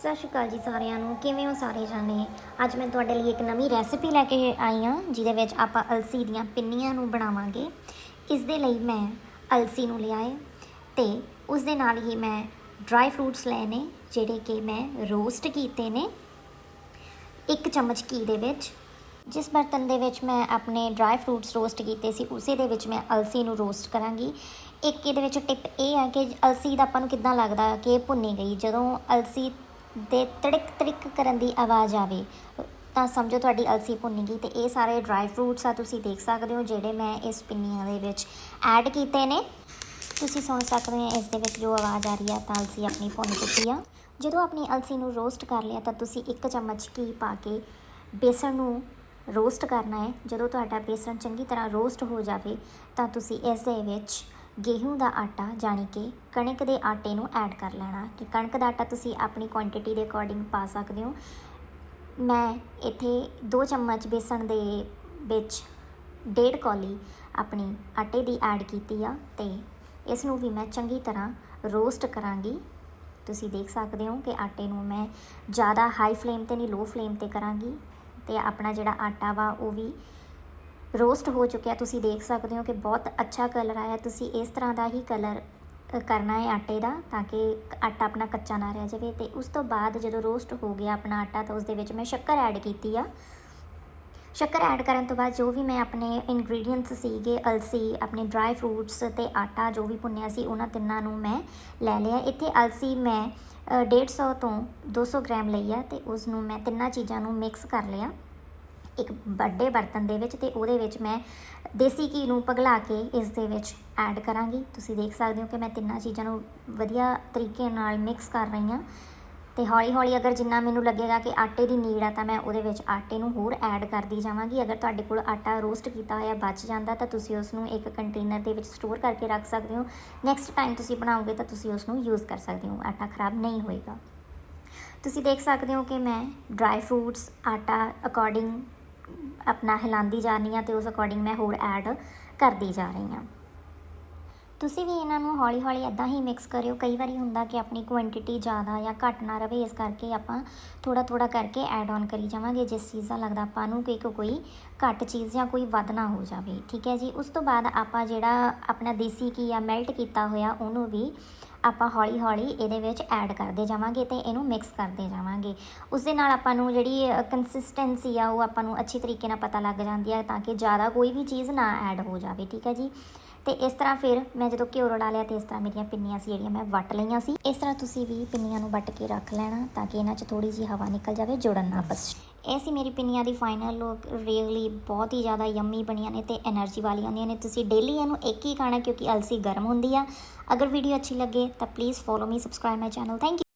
ਸਤਿ ਸ਼੍ਰੀ ਅਕਾਲ ਜੀ ਸਾਰਿਆਂ ਨੂੰ। ਕਿਵੇਂ ਹੋ ਸਾਰੇ ਜਾਣੇ? ਅੱਜ ਮੈਂ ਤੁਹਾਡੇ ਲਈ ਇੱਕ ਨਵੀਂ ਰੈਸਿਪੀ ਲੈ ਕੇ ਆਈ ਹਾਂ, ਜਿਹਦੇ ਵਿੱਚ ਆਪਾਂ ਅਲਸੀ ਦੀਆਂ ਪਿੰਨੀਆਂ ਨੂੰ ਬਣਾਵਾਂਗੇ। ਇਸ ਦੇ ਲਈ ਮੈਂ ਅਲਸੀ ਨੂੰ ਲਿਆਏ ਤੇ ਉਸ ਦੇ ਨਾਲ ਹੀ ਮੈਂ ਡਰਾਈ ਫਰੂਟਸ ਲਏ ਨੇ, ਜਿਹੜੇ ਕਿ ਮੈਂ ਰੋਸਟ ਕੀਤੇ ਨੇ। ਇੱਕ ਚਮਚ ਘੀ ਦੇ ਵਿੱਚ। ਜਿਸ ਬਰਤਨ ਦੇ ਵਿੱਚ ਮੈਂ ਆਪਣੇ ਡਰਾਈ ਫਰੂਟਸ ਰੋਸਟ ਕੀਤੇ ਸੀ, ਉਸੇ ਦੇ ਵਿੱਚ ਮੈਂ ਅਲਸੀ ਨੂੰ ਰੋਸਟ ਕਰਾਂਗੀ। ਇੱਕ ਇਹਦੇ ਵਿੱਚ ਟਿਪ ਇਹ ਹੈ ਕਿ ਅਲਸੀ ਦਾ ਆਪਾਂ ਨੂੰ ਕਿੱਦਾਂ ਲੱਗਦਾ ਕਿ ਭੁੰਨੀ ਗਈ। ਜਦੋਂ ਅਲਸੀ ਦੇ ਤੜਕ ਤੜਕ ਕਰਨ ਦੀ ਆਵਾਜ਼ ਆਵੇ। ਤਾਂ ਸਮਝੋ ਤੁਹਾਡੀ ਅਲਸੀ ਭੁੰਨੀ ਗਈ ਤੇ ਇਹ ਸਾਰੇ ਡਰਾਈ ਫਰੂਟਸ ਆ, ਤੁਸੀਂ ਦੇਖ ਸਕਦੇ ਹੋ ਜਿਹੜੇ ਮੈਂ ਇਸ ਪਿੰਨੀਆਂ ਦੇ ਵਿੱਚ ਐਡ ਕੀਤੇ ਨੇ। ਤੁਸੀਂ ਸੁਣ ਸਕਦੇ ਹੋ ਇਸ ਦੇ ਵਿੱਚ ਜੋ ਆਵਾਜ਼ ਆ ਰਹੀ ਹੈ ਤਾਂ ਅਲਸੀ ਆਪਣੀ ਭੁੰਨ ਚੁੱਕੀ ਆ। ਜਦੋਂ ਆਪਣੀ ਅਲਸੀ ਨੂੰ ਰੋਸਟ ਕਰ ਲਿਆ, ਤਾਂ ਤੁਸੀਂ ਇੱਕ ਚਮਚ ਘੀ ਪਾ ਕੇ ਬੇਸਣ ਨੂੰ ਰੋਸਟ ਕਰਨਾ ਹੈ। ਜਦੋਂ ਤੁਹਾਡਾ ਬੇਸਣ ਚੰਗੀ ਤਰ੍ਹਾਂ ਰੋਸਟ ਹੋ ਜਾਵੇ, ਤਾਂ ਤੁਸੀਂ ਇਸ ਦੇ ਵਿੱਚ ਗੇਹੂੰ ਦਾ ਆਟਾ ਜਾਣੀ ਕਿ ਕਣਕ ਦੇ ਆਟੇ ਨੂੰ ਐਡ ਕਰ ਲੈਣਾ ਕਿ ਕਣਕ ਦਾ ਆਟਾ ਤੁਸੀਂ ਆਪਣੀ ਕੁਆਂਟੀਟੀ ਦੇ ਅਕੋਰਡਿੰਗ ਪਾ ਸਕਦੇ ਹੋ। ਮੈਂ ਇੱਥੇ 2 ਚਮਚ ਬੇਸਣ ਦੇ ਵਿੱਚ ਡੇਢ ਕੌਲੀ ਆਪਣੀ ਆਟੇ ਦੀ ਐਡ ਕੀਤੀ ਆ ਤੇ ਇਸ ਨੂੰ ਵੀ ਮੈਂ ਚੰਗੀ ਤਰ੍ਹਾਂ ਰੋਸਟ ਕਰਾਂਗੀ। ਤੁਸੀਂ ਦੇਖ ਸਕਦੇ ਹੋ ਕਿ ਆਟੇ ਨੂੰ ਮੈਂ ਜ਼ਿਆਦਾ ਹਾਈ ਫਲੇਮ ਤੇ ਨਹੀਂ ਲੋ ਫਲੇਮ ਤੇ ਕਰਾਂਗੀ ਤੇ ਆਪਣਾ ਜਿਹੜਾ ਆਟਾ ਵਾ ਉਹ ਵੀ ਰੋਸਟ ਹੋ ਚੁੱਕਿਆ। ਤੁਸੀਂ ਦੇਖ ਸਕਦੇ ਹੋ ਕਿ ਬਹੁਤ ਅੱਛਾ ਕਲਰ ਆਇਆ। ਤੁਸੀਂ ਇਸ ਤਰ੍ਹਾਂ ਦਾ ਹੀ ਕਲਰ ਕਰਨਾ ਹੈ ਆਟੇ ਦਾ ਤਾਂ ਕਿ ਆਟਾ ਆਪਣਾ ਕੱਚਾ ਨਾ ਰਹਿ ਜਾਵੇ। ਤੇ ਉਸ ਤੋਂ ਬਾਅਦ ਜਦੋਂ ਰੋਸਟ ਹੋ ਗਿਆ ਆਪਣਾ ਆਟਾ ਤਾਂ ਉਸ ਦੇ ਵਿੱਚ ਮੈਂ ਸ਼ੱਕਰ ਐਡ ਕੀਤੀ ਆ। ਸ਼ੱਕਰ ਐਡ ਕਰਨ ਤੋਂ ਬਾਅਦ ਜੋ ਵੀ ਮੈਂ ਆਪਣੇ ਇਨਗਰੀਡੀਅੰਟਸ ਸੀਗੇ ਅਲਸੀ ਆਪਣੇ ਡਰਾਈ ਫਰੂਟਸ ਤੇ ਆਟਾ ਜੋ ਵੀ ਭੁੰਨਿਆ ਸੀ ਉਹਨਾਂ ਤਿੰਨਾਂ ਨੂੰ ਮੈਂ ਲੈ ਲਿਆ। ਇੱਥੇ ਅਲਸੀ ਮੈਂ ਅ, 150 ਤੋਂ 200 ਗ੍ਰਾਮ ਲਈ ਆ ਤੇ ਉਸ ਨੂੰ ਮੈਂ ਤਿੰਨਾਂ ਚੀਜ਼ਾਂ ਨੂੰ ਮਿਕਸ ਕਰ ਲਿਆ। ਇੱਕ ਵੱਡੇ ਬਰਤਨ ਦੇ ਵਿੱਚ ਤੇ ਉਹਦੇ ਵਿੱਚ ਮੈਂ ਦੇਸੀ ਘੀ ਨੂੰ ਪਗਲਾ ਕੇ ਇਸ ਦੇ ਵਿੱਚ ਐਡ ਕਰਾਂਗੀ। ਤੁਸੀਂ ਦੇਖ ਸਕਦੇ ਹੋ ਕਿ ਮੈਂ ਤਿੰਨਾਂ ਚੀਜ਼ਾਂ ਨੂੰ ਵਧੀਆ ਤਰੀਕੇ ਨਾਲ ਮਿਕਸ ਕਰ ਰਹੀ ਹਾਂ। ਤੇ ਹੌਲੀ ਹੌਲੀ ਅਗਰ ਜਿੰਨਾ ਮੈਨੂੰ ਲੱਗੇਗਾ ਕਿ ਆਟੇ ਦੀ ਨੀਡ ਆ, ਤਾਂ ਮੈਂ ਉਹਦੇ ਵਿੱਚ ਆਟੇ ਨੂੰ ਹੋਰ ਐਡ ਕਰਦੀ ਜਾਵਾਂਗੀ। ਅਗਰ ਤੁਹਾਡੇ ਕੋਲ ਆਟਾ ਰੋਸਟ ਕੀਤਾ ਹੋਇਆ ਬਚ ਜਾਂਦਾ, ਤਾਂ ਤੁਸੀਂ ਉਸ ਨੂੰ ਇੱਕ ਕੰਟੇਨਰ ਦੇ ਵਿੱਚ ਸਟੋਰ ਕਰਕੇ ਰੱਖ ਸਕਦੇ ਹੋ। ਨੈਕਸਟ ਟਾਈਮ ਤੁਸੀਂ ਬਣਾਓਗੇ, ਤਾਂ ਤੁਸੀਂ ਉਸ ਨੂੰ ਯੂਜ਼ ਕਰ ਸਕਦੇ ਹੋ। ਆਟਾ ਖਰਾਬ ਨਹੀਂ ਹੋਏਗਾ। ਤੁਸੀਂ ਦੇਖ ਸਕਦੇ ਹੋ ਕਿ ਮੈਂ ਡਰਾਈ ਫਰੂਟਸ ਆਟਾ ਅਕੋਰਡਿੰਗ ਆਪਣਾ ਹਿਲਾਉਂਦੀ ਜਾ ਰਹੀ ਹਾਂ ਤੇ ਉਸ ਅਕੋਰਡਿੰਗ ਮੈਂ ਹੋਰ ਐਡ ਕਰਦੀ ਜਾ ਰਹੀ ਹਾਂ। ਤੁਸੀਂ ਵੀ ਇਹਨਾਂ ਨੂੰ ਹੌਲੀ ਹੌਲੀ ਇਦਾਂ ਹੀ ਮਿਕਸ ਕਰਿਓ। ਕਈ ਵਾਰੀ ਹੁੰਦਾ ਕਿ ਆਪਣੀ ਕੁਆਂਟੀਟੀ ਜ਼ਿਆਦਾ ਜਾਂ ਘੱਟ ਨਾ ਰਵੇ, ਇਸ ਕਰਕੇ ਆਪਾਂ ਥੋੜਾ ਥੋੜਾ ਕਰਕੇ ਐਡ ਆਨ ਕਰੀ ਜਾਵਾਂਗੇ, ਜਿਸ ਚੀਜ਼ ਦਾ ਲੱਗਦਾ ਆਪਾਂ ਨੂੰ ਕਿ ਕੋਈ ਘੱਟ ਚੀਜ਼ ਜਾਂ ਕੋਈ ਵੱਧ ਨਾ ਹੋ ਜਾਵੇ। ਠੀਕ ਹੈ ਜੀ? ਉਸ ਤੋਂ ਬਾਅਦ ਆਪਾਂ ਜਿਹੜਾ ਆਪਣਾ ਦੇਸੀ ਘੀ ਆ ਮੈਲਟ ਕੀਤਾ ਹੋਇਆ, ਉਹਨੂੰ ਵੀ ਆਪਾਂ ਹੌਲੀ ਹੌਲੀ ਇਹਦੇ ਵਿੱਚ ਐਡ ਕਰਦੇ ਜਾਵਾਂਗੇ ਤੇ ਇਹਨੂੰ ਮਿਕਸ ਕਰਦੇ ਜਾਵਾਂਗੇ। ਉਸ ਦੇ ਨਾਲ ਆਪਾਂ ਨੂੰ ਜਿਹੜੀ ਕੰਸਿਸਟੈਂਸੀ ਆ, ਉਹ ਆਪਾਂ ਨੂੰ ਅੱਛੀ ਤਰੀਕੇ ਨਾਲ ਪਤਾ ਲੱਗ ਜਾਂਦੀ ਹੈ ਤਾਂ ਕਿ ਜ਼ਿਆਦਾ ਕੋਈ ਵੀ ਚੀਜ਼ ਨਾ ਐਡ ਹੋ ਜਾਵੇ। ਠੀਕ ਹੈ ਜੀ? ਤੇ ਇਸ ਤਰ੍ਹਾਂ ਫਿਰ ਮੈਂ ਜਦੋਂ ਘਿਓ ਰੜਾ ਲਿਆ ਤੇ ਇਸ ਤਰ੍ਹਾਂ ਮੇਰੀਆਂ ਪਿੰਨੀਆਂ ਸੀ ਜਿਹੜੀਆਂ ਮੈਂ ਵੱਟ ਲਈਆਂ ਸੀ, ਇਸ ਤਰ੍ਹਾਂ ਤੁਸੀਂ ਵੀ ਪਿੰਨੀਆਂ ਨੂੰ ਵੱਟ ਕੇ ਰੱਖ ਲੈਣਾ ਤਾਂ ਕਿ ਇਹਨਾਂ 'ਚ ਥੋੜੀ ਜੀ ਹਵਾ ਨਿਕਲ ਜਾਵੇ, ਜੁੜਨ ਨਾ ਬਸ। ਇਹ ਸੀ ਮੇਰੀ ਪਿੰਨੀਆਂ ਦੀ ਫਾਈਨਲ ਲੁੱਕ ਰੀਅਲੀ ਬਹੁਤ ਹੀ ਜ਼ਿਆਦਾ ਯੰਮੀ ਬਣੀਆਂ ਨੇ ਤੇ એનર્ਜੀ ਵਾਲੀਆਂ ਹੁੰਦੀਆਂ ਨੇ ਤੁਸੀਂ ਡੇਲੀ ਇਹਨੂੰ ਇੱਕ ਹੀ ਖਾਣਾ ਕਿਉਂਕਿ ਅਲਸੀ ਗਰਮ ਹੁੰਦੀ ਆ। ਅਗਰ ਵੀਡੀਓ ਅੱਛੀ ਲੱਗੇ ਤਾਂ please follow me subscribe my channel thank you